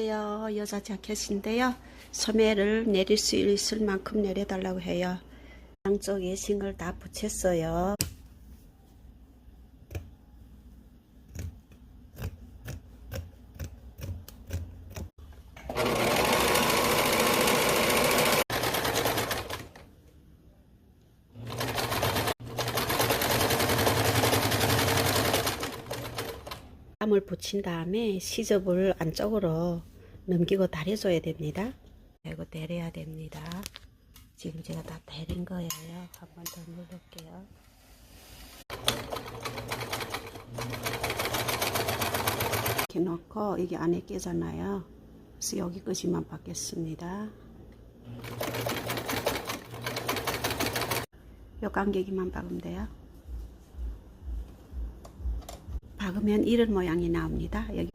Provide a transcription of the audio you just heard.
요 여자 자켓인데요. 소매를 내릴 수 있을 만큼 내려달라고 해요. 양쪽에 싱을 다 붙였어요. 땀을 붙인 다음에 시접을 안쪽으로 넘기고 다려줘야 됩니다. 그리고 내려야 됩니다. 지금 제가 다 내린 거예요. 한 번더 누를게요. 이렇게 넣고 이게 안에 깨잖아요. 그래서 여기까지만 받겠습니다. 요 간격이만 박으면 돼요. 박으면 이런 모양이 나옵니다. 여기